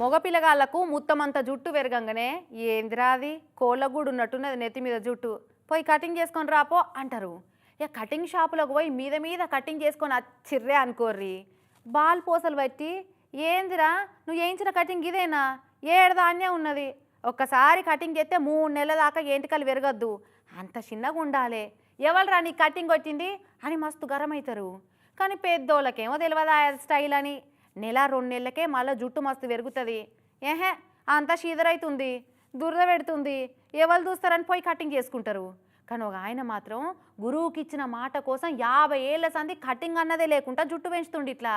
మగ పిల్లగాళ్ళకు ముత్తమంత జుట్టు పెరగంగానే ఏందిరా అది కోళ్ళగూడు ఉన్నట్టున్నది నెత్తి మీద జుట్టు. పోయి కటింగ్ చేసుకొని రాపో అంటారు. ఇక కటింగ్ షాపులకు పోయి మీద మీద కటింగ్ చేసుకొని చిర్రే అనుకోర్రి. బాల్ పూసలు పెట్టి ఏందిరా? నువ్వు వేయించిన కటింగ్ ఇదేనా? ఏడదాన్నే ఉన్నది. ఒక్కసారి కటింగ్ చేస్తే మూడు నెలల దాకా ఏంటికలు పెరగద్దు. అంత చిన్నగా ఉండాలి. ఎవరురా నీ కటింగ్ వచ్చింది అని మస్తు గరం అవుతారు కానీ పెద్దోళ్ళకేమో తెలియదు ఆ స్టైల్ అని. నెల రెండు నెలలకే మళ్ళీ జుట్టు మస్తు పెరుగుతుంది. ఏహే అంతా షీదరైతుంది దురద పెడుతుంది ఎవరు చూస్తారని పోయి కటింగ్ చేసుకుంటారు. కానీ ఒక ఆయన మాత్రం గురువుకి ఇచ్చిన మాట కోసం యాభై ఏళ్ళ సంది కటింగ్ అన్నదే లేకుండా జుట్టు పెంచుతుండి ఇట్లా.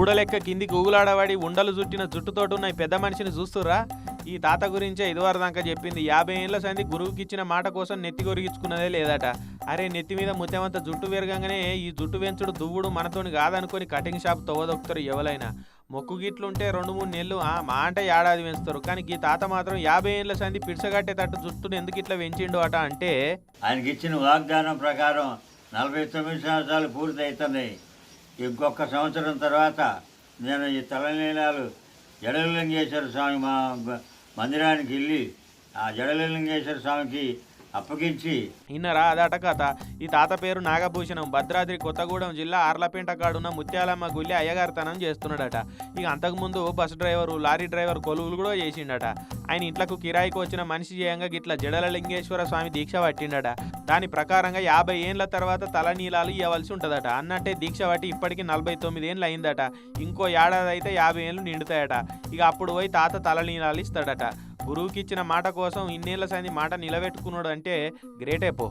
ఊడలెక్క కిందికి ఊగులాడబడి ఉండలు చుట్టిన జుట్టుతోటి ఉన్న పెద్ద మనిషిని చూస్తురా ఈ తాత గురించే ఇదివరకు దాకా చెప్పింది. యాభై ఏళ్ళ సంది గురువుకి ఇచ్చిన మాట కోసం నెత్తి కొరిగించుకున్నదే లేదట. అరే నెత్తి మీద ముత్యమంత జుట్టు విరగంగానే ఈ జుట్టు పెంచుడు దువ్వుడు మనతోని కాదనుకొని కటింగ్ షాప్ తవ్వదొక్కుతారు ఎవరైనా మొక్కు గిట్లుంటే రెండు మూడు నెలలు ఆ మా అంటే ఏడాది పెంచుతారు కానీ ఈ తాత మాత్రం యాభై ఏళ్ళ సంది పిడిసగట్టేటట్టు జుట్టును ఎందుకు ఇట్లా పెంచిండు అట అంటే ఆయనకి ఇచ్చిన వాగ్దానం ప్రకారం నలభై తొమ్మిది సంవత్సరాలు పూర్తి అవుతున్నాయి ఇంకొక సంవత్సరం తర్వాత నేను ఈ తలనీలాలు జడలింగేశ్వర స్వామి మా మందిరానికి వెళ్ళి ఆ జడలింగేశ్వర స్వామికి అప్పగించి. ఇన్నరా అదట కథ. ఈ తాత పేరు నాగభూషణం. భద్రాద్రి కొత్తగూడెం జిల్లా ఆర్లపేంట కాడున్న ముత్యాలమ్మ గుళ్ళి అయ్యగారితనం చేస్తున్నాడట. ఇక అంతకుముందు బస్ డ్రైవరు లారీ డ్రైవర్ కొలువులు కూడా చేసిండట. ఆయన ఇంట్లకు కిరాయికి వచ్చిన మనిషి చేయంగా గిట్ల జడల లింగేశ్వర స్వామి దీక్ష పట్టిండట. దాని ప్రకారంగా యాభై ఏండ్ల తర్వాత తలనీలాలు ఇవ్వవలసి ఉంటుందట. అన్నట్టే దీక్ష పట్టి ఇప్పటికి నలభై తొమ్మిది ఏండ్లు అయిందట. ఇంకో ఏడాది అయితే యాభై ఏళ్ళు నిండుతాయట. ఇక అప్పుడు పోయి తాత తలనీలాలు ఇస్తాడట. గురువుకి ఇచ్చిన మాట కోసం ఇన్నేళ్ళ సంది మాట నిలబెట్టుకున్నాడు అంటే గ్రేట్ అయిపో